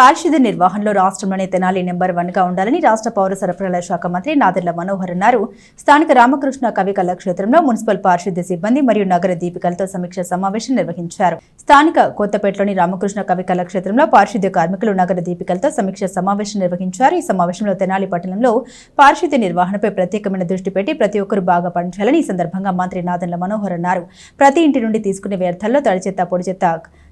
పారిశుద్ధ్య నిర్వహణలో రాష్ట్రంలోనే తెనాలి నెంబర్ వన్గా ఉండాలని రాష్ట్ర పౌర సరఫరాల శాఖ మంత్రి నాదెళ్ళ మనోహర్ అన్నారు. స్థానిక రామకృష్ణ కవి కళాక్షేత్రంలో మున్సిపల్ పారిశుద్ధ్య సిబ్బంది మరియు నగర దీపికలతో సమీక్ష సమావేశం నిర్వహించారు. స్థానిక కొత్తపేటలోని రామకృష్ణ కవి కళాక్షేత్రంలో పారిశుద్ధ్య కార్మికులు నగర దీపికలతో సమీక్ష సమావేశం నిర్వహించారు. ఈ సమావేశంలో తెనాలి పట్టణంలో పారిశుద్ధ్య నిర్వహణపై ప్రత్యేకమైన దృష్టి పెట్టి ప్రతి ఒక్కరూ బాగా పనిచేయాలని ఈ సందర్భంగా మంత్రి నాదెళ్ళ మనోహర్ అన్నారు. ప్రతి ఇంటి నుండి తీసుకునే వ్యర్థాల్లో తడి చెత్త పొడి చెత్త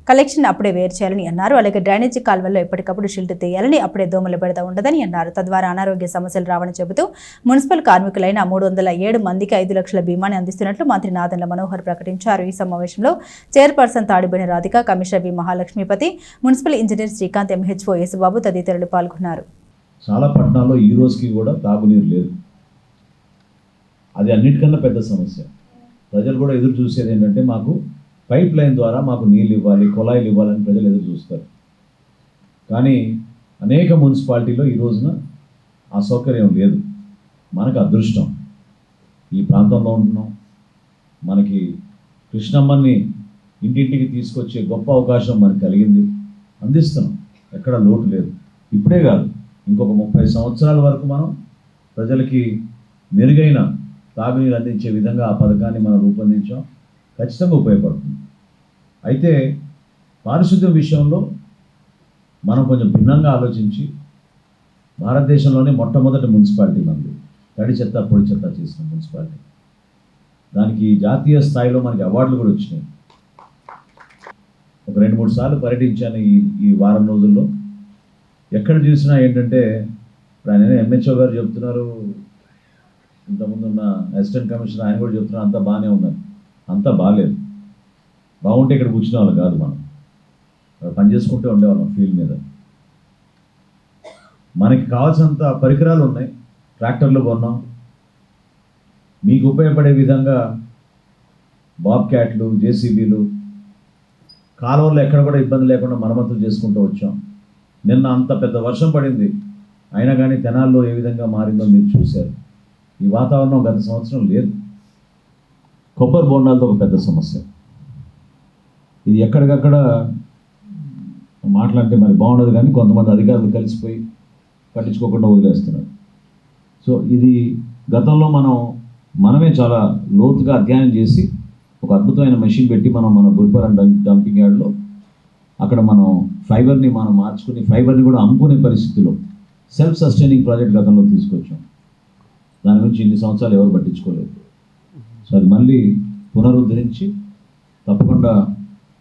కలెక్షన్ అప్పుడే వేరు చేయాలని అన్నారు. అలాగే డ్రైనేజీ కాల్వల్లో ఎప్పటికప్పుడు షిల్ట్ తీయాలని అప్పుడే దోమలు పెడతా ఉండదని అన్నారు. తద్వారా అనారోగ్య సమస్యలు రావని చెబుతూ మున్సిపల్ కార్మికులైన మూడు వందల ఏడు మందికి ఐదు లక్షల బీమాని అందిస్తున్నట్లు మంత్రి నాదన్ల మనోహర్ ప్రకటించారు. ఈ సమావేశంలో chairperson Tadiboyina Radhika commissioner V Mahalakshmipathi municipal engineer Srikanth MHO Yesubabu తదితరులు పాల్గొన్నారు. చాలా పట్టణాల్లో ఈ రోజుకి కూడా తాగునీరు లేదు. అది అన్నిటికన్నా పెద్ద సమస్య. ప్రజలు కూడా ఎదురు చూసేది ఏంటంటే మాకు పైప్ లైన్ ద్వారా మాకు నీళ్ళు ఇవ్వాలి కుళాయిలు ఇవ్వాలని ప్రజలు ఎదురు చూస్తారు. కానీ అనేక మున్సిపాలిటీలో ఈ రోజున ఆ సౌకర్యం లేదు. మనకు అదృష్టం. ఈ ప్రాంతంలో ఉంటున్నాం. మనకి కృష్ణమ్మని ఇంటింటికి తీసుకొచ్చే గొప్ప అవకాశం మనకు కలిగింది. అందిస్తున్నాం. ఎక్కడ లోటు లేదు. ఇప్పుడే కాదు ఇంకొక ముప్పై సంవత్సరాల వరకు మనం ప్రజలకి మెరుగైన తాగునీరు అందించే విధంగా ఆ పథకాన్ని మనం రూపొందించాం. ఖచ్చితంగా ఉపయోగపడుతుంది. అయితే పారిశుద్ధ్యం విషయంలో మనం కొంచెం భిన్నంగా ఆలోచించి భారతదేశంలోనే మొట్టమొదటి మున్సిపాలిటీ మనది. తడి చెత్త పొడి చెత్త చేసిన మున్సిపాలిటీ. దానికి జాతీయ స్థాయిలో మనకి అవార్డులు కూడా వచ్చినాయి. ఒక రెండు మూడు సార్లు పర్యటించాను ఈ ఈ వారం రోజుల్లో. ఎక్కడ చూసినా ఏంటంటే ఇప్పుడు ఆయన ఎంహెచ్ఓ గారు చెప్తున్నారు ఇంతకుముందు ఉన్న అసిస్టెంట్ కమిషనర్ ఆయన కూడా చెప్తున్నారు అంతా బాగానే ఉందని. అంతా బాగాలేదు బాగుంటే ఇక్కడ కూర్చునే వాళ్ళు కాదు మనం. అక్కడ పని చేసుకుంటూ ఉండేవాళ్ళం ఫీల్డ్ మీద. మనకి కావాల్సినంత పరికరాలు ఉన్నాయి. ట్రాక్టర్లు కొన్నాం. మీకు ఉపయోగపడే విధంగా బాబ్ క్యాట్లు జేసీబీలు కాలువల్లో ఎక్కడ కూడా ఇబ్బంది లేకుండా మరమ్మతులు చేసుకుంటూ వచ్చాం. నిన్న అంత పెద్ద వర్షం పడింది. అయినా కానీ తెనాల్లో ఏ విధంగా మారిందో మీరు చూశారు. ఈ వాతావరణం గత సంవత్సరం లేదు. కొబ్బరి బోండాలతో ఒక పెద్ద సమస్య. ఇది ఎక్కడికక్కడ మాట్లాడితే మరి బాగుండదు కానీ కొంతమంది అధికారులు కలిసిపోయి పట్టించుకోకుండా వదిలేస్తున్నారు. సో ఇది గతంలో మనం మనమే చాలా లోతుగా అధ్యయనం చేసి ఒక అద్భుతమైన మెషిన్ పెట్టి మనం మన బుల్పరం డంపింగ్ యార్డ్లో అక్కడ మనం ఫైబర్ని మనం మార్చుకుని ఫైబర్ని కూడా అమ్ముకునే పరిస్థితిలో సెల్ఫ్ సస్టైనింగ్ ప్రాజెక్ట్ గతంలో తీసుకొచ్చాం. దాని గురించి ఇన్ని సంవత్సరాలు ఎవరు పట్టించుకోలేదు. సో అది మళ్ళీ పునరుద్ధరించి తప్పకుండా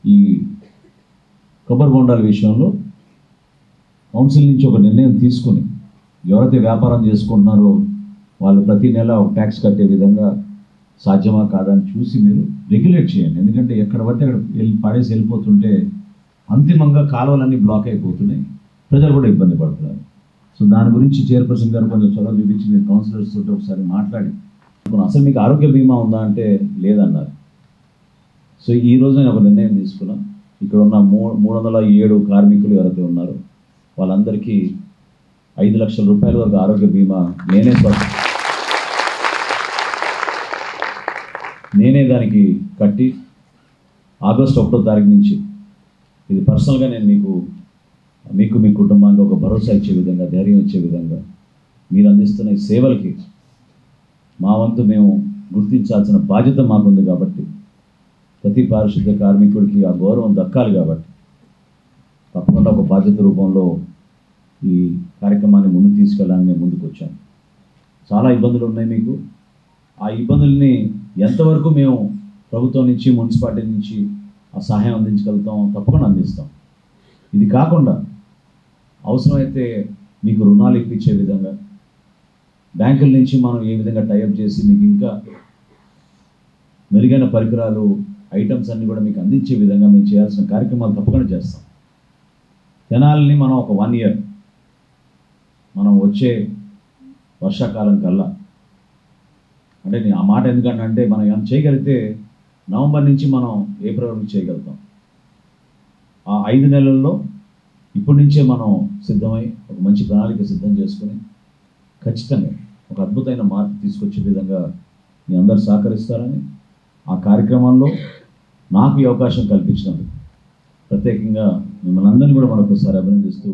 ఈ కొబ్బరి బొండాల విషయంలో కౌన్సిల్ నుంచి ఒక నిర్ణయం తీసుకుని ఎవరైతే వ్యాపారం చేసుకుంటున్నారో వాళ్ళు ప్రతి నెల ఒక ట్యాక్స్ కట్టే విధంగా సాధ్యమా కాదని చూసి మీరు రెగ్యులేట్ చేయండి. ఎందుకంటే ఎక్కడ పడితే అక్కడ వెళ్ళి పడేసి వెళ్ళిపోతుంటే అంతిమంగా కాలువలన్నీ బ్లాక్ అయిపోతున్నాయి. ప్రజలు కూడా ఇబ్బంది పడుతున్నారు. సో దాని గురించి చైర్పర్సన్ గారు కొంచెం చొరవ చూపించి మీరు కౌన్సిలర్స్ తోటి ఒకసారి మాట్లాడి అసలు మీకు ఆరోగ్య బీమా ఉందా అంటే లేదన్నారు. సో ఈ రోజు నేను ఒక నిర్ణయం తీసుకున్నాను. ఇక్కడ ఉన్న మూ మూడు వందల ఏడు కార్మికులు ఎవరైతే ఉన్నారో వాళ్ళందరికీ ఐదు లక్షల రూపాయల వరకు ఆరోగ్య బీమా నేనే నేనే దానికి కట్టి ఆగస్ట్ ఒకటో తారీఖు నుంచి ఇది పర్సనల్గా నేను మీకు మీకు మీ కుటుంబానికి ఒక భరోసా ఇచ్చే విధంగా ధైర్యం ఇచ్చే విధంగా మీరు అందిస్తున్న ఈ సేవలకి మా వంతు మేము గుర్తించాల్సిన బాధ్యత మాకుంది కాబట్టి ప్రతి పారిశుద్ధ్య కార్మికుడికి ఆ గౌరవం దక్కాలి కాబట్టి తప్పకుండా ఒక బాధ్యత రూపంలో ఈ కార్యక్రమాన్ని ముందుకు తీసుకెళ్ళాలని నేను ముందుకు వచ్చాను చాలా ఇబ్బందులు ఉన్నాయి మీకు. ఆ ఇబ్బందుల్ని ఎంతవరకు మేము ప్రభుత్వం నుంచి మున్సిపాలిటీ నుంచి ఆ సహాయం అందించగలుగుతాం తప్పకుండా అందిస్తాం. ఇది కాకుండా అవసరమైతే మీకు రుణాలు ఇప్పించే విధంగా బ్యాంకుల నుంచి మనం ఏ విధంగా టైఅప్ చేసి మీకు ఇంకా మెరుగైన పరికరాలు ఐటమ్స్ అన్ని కూడా మీకు అందించే విధంగా మేము చేయాల్సిన కార్యక్రమాలు తప్పకుండా చేస్తాం. తెనాలని మనం ఒక వన్ ఇయర్ మనం వచ్చే వర్షాకాలం కల్లా అంటే నేను ఆ మాట ఎందుకంటే అంటే మనం ఏమైనా చేయగలిగితే నవంబర్ నుంచి మనం ఏప్రిల్ వరకు చేయగలుగుతాం. ఆ ఐదు నెలల్లో ఇప్పటి నుంచే మనం సిద్ధమై ఒక మంచి ప్రణాళిక సిద్ధం చేసుకుని ఖచ్చితంగా ఒక అద్భుతమైన మార్పు తీసుకొచ్చే విధంగా మీ అందరు సహకరిస్తారని ఆ కార్యక్రమంలో నాకు ఈ అవకాశం కల్పించినందుకు ప్రత్యేకంగా మిమ్మల్ని అందరినీ కూడా మరొకసారి అభినందిస్తూ